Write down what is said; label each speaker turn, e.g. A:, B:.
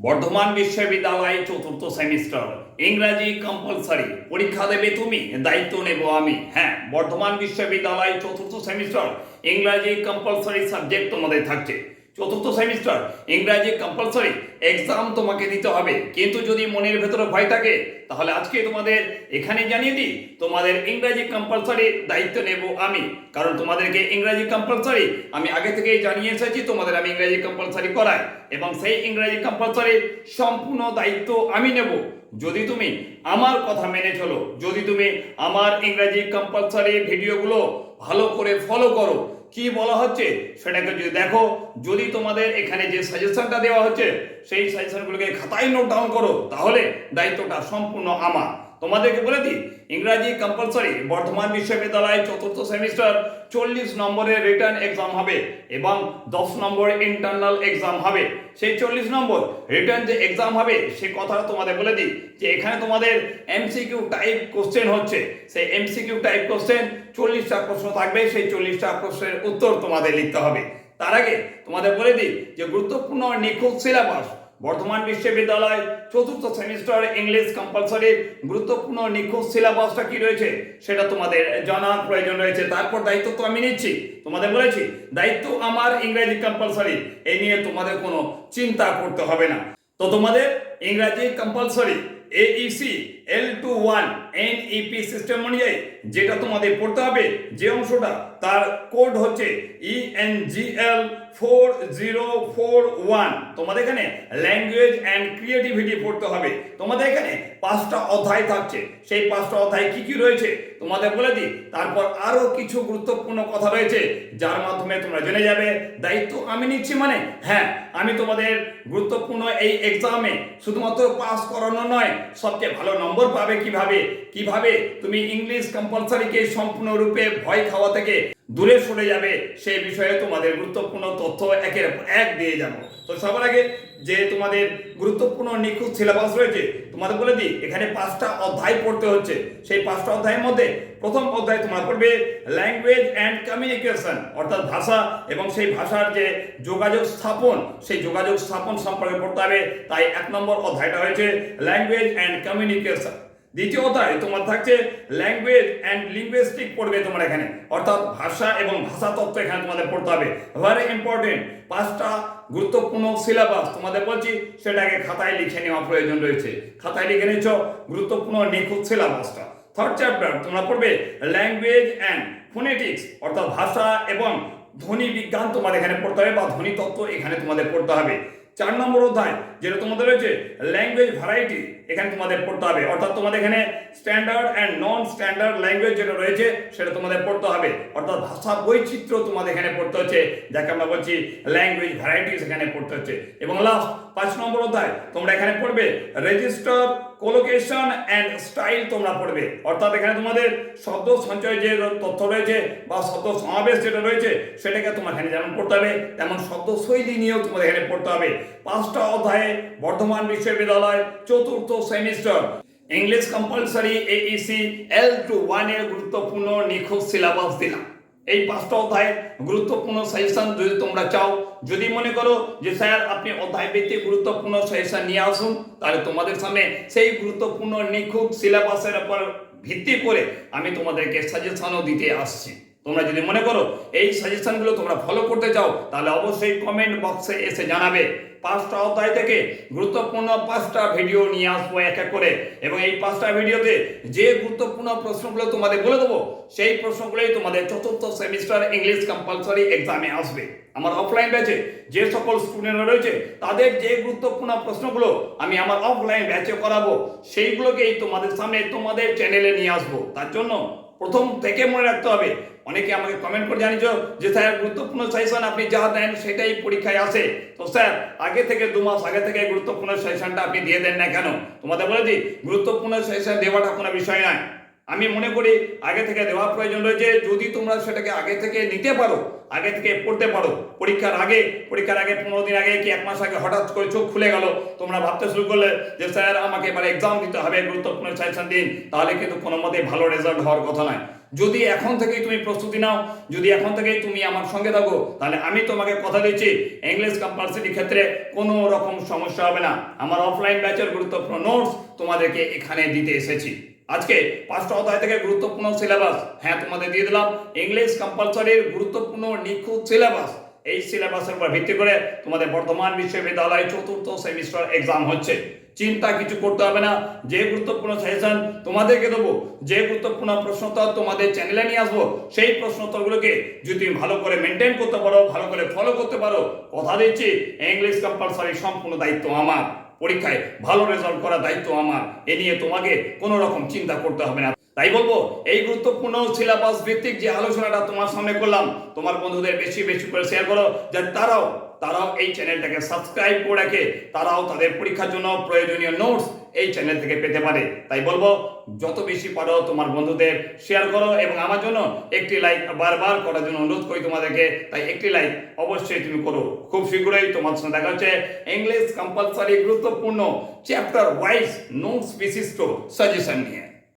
A: বর্ধমান বিশ্ববিদ্যালয় চতুর্থ সেমিস্টার। ইংরাজি কম্পালসারি পরীক্ষা দেবে তুমি, দায়িত্ব নেব আমি। হ্যাঁ বর্ধমান বিশ্ববিদ্যালয় চতুর্থ সেমিস্টার। ইংরাজি কম্পালসারি সাবজেক্ট তোমাদের থাকছে। চতুর্থ সেমিস্টার, ইংরাজি কম্পালসারি এক্সাম তোমাকে দিতে হবে। কিন্তু যদি মনের ভেতরে ভয় থাকে, তাহলে আজকে তোমাদের এখানে জানিয়ে দিই, তোমাদের ইংরাজি কম্পালসারি দায়িত্ব নেব আমি। কারণ তোমাদেরকে ইংরাজি কম্পালসারি আমি আগে থেকেই জানিয়ে এসেছি, তোমাদের আমি ইংরাজি কম্পালসারি করাই। এবং সেই ইংরাজি কম্পালসারির সম্পূর্ণ দায়িত্ব আমি নেব। যদি তুমি আমার কথা মেনে চলো, যদি তুমি আমার ইংরাজি কম্পালসারি ভিডিওগুলো ভালো করে ফলো করো কি বলা হচ্ছে সেটাকে যদি দেখো, যদি তোমাদের এখানে যে সাজেশনটা দেওয়া হচ্ছে, সেই সাজেশনগুলোকে খাতায় নোট ডাউন করো, তাহলে দায়িত্বটা সম্পূর্ণ আমার। তোমাদেরকে বলে দিই, ইংরাজি কম্পালসারি বর্ধমান বিশ্ববিদ্যালয় চতুর্থ সেমিস্টার চল্লিশ নম্বরের রিটার্ন এক্সাম হবে এবং দশ নম্বর ইন্টারনাল এক্সাম হবে। সেই চল্লিশ নম্বর রিটার্ন যে এক্সাম হবে, সে কথা তোমাদের বলে দিই যে এখানে তোমাদের এমসিকিউ টাইপ কোশ্চেন হচ্ছে। সেই এমসিকিউ টাইপ কোশ্চেন চল্লিশটা প্রশ্ন থাকবে, সেই চল্লিশটা প্রশ্নের উত্তর তোমাদের লিখতে হবে। তার আগে তোমাদের বলে দিই যে গুরুত্বপূর্ণ নিখুঁত সিলেবাস বর্ধমান বিশ্ববিদ্যালয় চতুর্থ সেমিস্টার ইংলিশ কম্পালসারি গুরুত্বপূর্ণ নিখুঁত সিলেবাসটা কি রয়েছে সেটা তোমাদের জানার প্রয়োজন রয়েছে। তারপর দায়িত্ব তো আমি নিচ্ছি। তোমাদের বলেছি, দায়িত্ব আমার ইংরেজি কম্পালসারি এই নিয়ে তোমাদের কোনো চিন্তা করতে হবে না। তো তোমাদের ইংরাজি compulsory AEC L two one NEP system অনুযায়ী যেটা তোমাদের পড়তে হবে, যে অংশটা তার কোড হচ্ছে E ENGL four zero four one তোমাদের এখানে ল্যাঙ্গুয়েজ অ্যান্ড ক্রিয়েটিভিটি পড়তে হবে। তোমাদের এখানে পাঁচটা অধ্যায় থাকছে। সেই পাঁচটা অধ্যায় কি কি রয়েছে, তোমাদের বলে দিই। তারপর আরও কিছু গুরুত্বপূর্ণ কথা রয়েছে, যার মাধ্যমে তোমরা জেনে যাবে। দায়িত্ব আমি নিচ্ছি মানে হ্যাঁ আমি তোমাদের গুরুত্বপূর্ণ এই এক্সামে শুধুমাত্র পাস করানো নয়, সবচেয়ে ভালো নম্বর পাবে কীভাবে? কীভাবে তুমি ইংলিশ কম্পালসারিকে সম্পূর্ণরূপে ভয় খাওয়া থেকে দূরে সরে যাবে সেই বিষয়ে তোমাদের গুরুত্বপূর্ণ তথ্য একের এক দিয়ে যাব। তো সবার আগে যে তোমাদের গুরুত্বপূর্ণ নিখুঁত সিলেবাস রয়েছে, তোমাদের বলে দিই, এখানে পাঁচটা অধ্যায় পড়তে হচ্ছে। সেই পাঁচটা অধ্যায়ের মধ্যে প্রথম অধ্যায় তোমরা পড়বে ল্যাঙ্গুয়েজ অ্যান্ড কমিউনিকেশন অর্থাৎ ভাষা, এবং সেই ভাষার যে যোগাযোগ স্থাপন, সেই যোগাযোগ স্থাপন সম্পর্কে পড়তে হবে। তাই এক নম্বর অধ্যায়টা হয়েছে ল্যাঙ্গুয়েজ অ্যান্ড কমিউনিকেশন দ্বিতীয় অধ্যায়, তোমার থাকছে ল্যাঙ্গুয়েজ অ্যান্ড লিঙ্গুইস্টিক পড়বে তোমার এখানে। অর্থাৎ ভাষা এবং ভাষা তত্ত্ব এখানে তোমাদের পড়তে হবে। ভেরি ইম্পর্টেন্ট পাঁচটা গুরুত্বপূর্ণ সিলেবাস তোমাদের বলছি, সেটাকে খাতায় লিখে নেওয়া প্রয়োজন রয়েছে। খাতায় লিখে নিচ্ছ গুরুত্বপূর্ণ নিখুঁত সিলেবাসটা থার্ড চ্যাপ্টার তোমরা পড়বে ল্যাঙ্গুয়েজ অ্যান্ড ফোনেটিক্স অর্থাৎ ভাষা এবং ধ্বনি বিজ্ঞান তোমার এখানে পড়তে হবে বা ধ্বনি তত্ত্ব এখানে তোমাদের পড়তে হবে। চার নম্বর অধ্যায় যেটা তোমাদের রয়েছে ল্যাঙ্গুয়েজ ভ্যারাইটি এখানে তোমাদের পড়তে হবে। অর্থাৎ তোমাদের এখানে standard and non standard language যেটা রয়েছে, সেটা তোমাদের পড়তে হবে। অর্থাৎ ভাষা বৈচিত্র্য তোমাদের এখানে পড়তে হচ্ছে, যাকে আমরা বলছি ল্যাঙ্গুয়েজ ভ্যারাইটিস এখানে পড়তে হচ্ছে। এবং লাস্ট পাঁচ নম্বর অধ্যায়, তোমরা এখানে পড়বে রেজিস্টার কোলোকেশন অ্যান্ড স্টাইল তোমরা পড়বে। অর্থাৎ এখানে তোমাদের শব্দ সঞ্চয় যে তথ্য রয়েছে বা শব্দ সমাবেশ যেটা রয়েছে, সেটাকে তোমার এখানে যেমন পড়তে হবে, তেমন শব্দ শৈলী নিয়েও তোমাদের এখানে পড়তে হবে। পাঁচটা অধ্যায়ে বর্ধমান বিশ্ববিদ্যালয়, চতুর্থ semester. English compulsory AEC L two ওয়ানের গুরুত্বপূর্ণ নিখুঁত সিলেবাস দিলাম। এই পাঁচটা অধ্যায় গুরুত্বপূর্ণ সাজেশন যদি তোমরা চাও, যদি মনে করো যে স্যার আপনি অধ্যায় ভিত্তিক গুরুত্বপূর্ণ সাজেশন নিয়ে আসুন, তাহলে তোমাদের সামনে সেই গুরুত্বপূর্ণ নিখুঁত সিলেবাসের উপর ভিত্তি করে আমি তোমাদেরকে সাজেশনও দিতে আসছি। তোমরা যদি মনে করো এই সাজেশনগুলো তোমরা ফলো করতে চাও, তাহলে অবশ্যই কমেন্ট বক্সে এসে জানাবে। পাঁচটা অধ্যায় থেকে গুরুত্বপূর্ণ পাঁচটা ভিডিও নিয়ে আসব এক এক করে। এবং এই পাঁচটা ভিডিওতে যে গুরুত্বপূর্ণ প্রশ্নগুলো তোমাদের বলে দেবো, সেই প্রশ্নগুলোই তোমাদের চতুর্থ সেমিস্টার ইংলিশ কম্পালসারি এক্সামে আসবে। আমার অফলাইন ব্যাচে যে সকল স্টুডেন্টরা রয়েছে, তাদের যে গুরুত্বপূর্ণ প্রশ্নগুলো আমি আমার অফলাইন ব্যাচে করাবো, সেইগুলোকেই তোমাদের সামনে তোমাদের চ্যানেলে নিয়ে আসব। তার জন্য প্রথম থেকে মনে রাখতে হবে। অনেকে আমাকে কমেন্ট করে জানিয়েছ যে, স্যার, গুরুত্বপূর্ণ সেশন আপনি যা দেন সেটাই পরীক্ষায় আসে। তো স্যার, আগে থেকে, দু মাস আগে থেকে গুরুত্বপূর্ণ সেশনটা আপনি দিয়ে দেন না কেন? তোমাদের বলেছি গুরুত্বপূর্ণ সেশন দেওয়াটা কোনো বিষয় নয়। আমি মনে করি আগে থেকে দেওয়া প্রয়োজন রয়েছে। যদি তোমরা সেটাকে আগে থেকে নিতে পারো, আগে থেকে পড়তে পারো, পরীক্ষার আগে পরীক্ষার আগে পনেরো দিন আগে কি এক মাস আগে হঠাৎ করে চোখ খুলে গেল, তোমরা ভাবতে শুরু করলে যে, স্যার, আমাকে এবার এক্সাম দিতে হবে, গুরুত্বপূর্ণ সাজেশন দিন। তাহলে কিন্তু কোনো মতে ভালো রেজাল্ট হওয়ার কথা নয়। যদি এখন থেকেই তুমি প্রস্তুতি নাও, যদি এখন থেকেই তুমি আমার সঙ্গে থাকো, তাহলে আমি তোমাকে কথা দিচ্ছি ইংলিশ কম্পালসারি ক্ষেত্রে কোনো রকম সমস্যা হবে না। আমার অফলাইন ব্যাচের গুরুত্বপূর্ণ নোটস তোমাদেরকে এখানে দিতে এসেছি। আজকে পাঁচটা অধ্যায় থেকে গুরুত্বপূর্ণ সিলেবাস হ্যাঁ তোমাদের দিয়ে দিলাম। ইংলিশ কম্পালসারির গুরুত্বপূর্ণ নিখুঁত সিলেবাস এই সিলেবাসের উপর ভিত্তি করে তোমাদের বর্তমান বিশ্ববিদ্যালয় চতুর্থ সেমিস্টার এক্সাম হচ্ছে। চিন্তা কিছু করতে হবে না। যে গুরুত্বপূর্ণ সাজেশন তোমাদেরকে দেবো, যে গুরুত্বপূর্ণ প্রশ্নোত্তর তোমাদের চ্যানেলে নিয়ে আসব, সেই প্রশ্নোত্তরগুলোকে যদি তুমি ভালো করে মেনটেন করতে পারো, ভালো করে ফলো করতে পারো, কথা দিচ্ছি ইংলিশ কম্পালসারি সম্পূর্ণ দায়িত্ব আমার। পরীক্ষায় ভালো রেজাল্ট করার দায়িত্ব আমার। এ নিয়ে তোমাকে কোনো রকম চিন্তা করতে হবে না। তাই বলব, এই গুরুত্বপূর্ণ সিলেবাস ভিত্তিক যে আলোচনাটা তোমার সামনে করলাম, তোমার বন্ধুদের বেশি বেশি করে শেয়ার করো, যে তারাও তারাও এই চ্যানেলটাকে সাবস্ক্রাইব করে রাখে, তারাও তাদের পরীক্ষার জন্য প্রয়োজনীয় নোটস এই চ্যানেল থেকে পেতে পারে। তাই বলব, যত বেশি পারো তোমার বন্ধুদের শেয়ার করো এবং আমার জন্য একটি লাইক বারবার করার জন্য অনুরোধ করি তোমাদেরকে, তাই একটি লাইক অবশ্যই তুমি করো। খুব শীঘ্রই তোমার সঙ্গে দেখা হচ্ছে ইংলিশ কম্পালসারি গুরুত্বপূর্ণ চ্যাপ্টার ওয়াইজ নোটস বিশিষ্ট সাজেশন নিয়ে।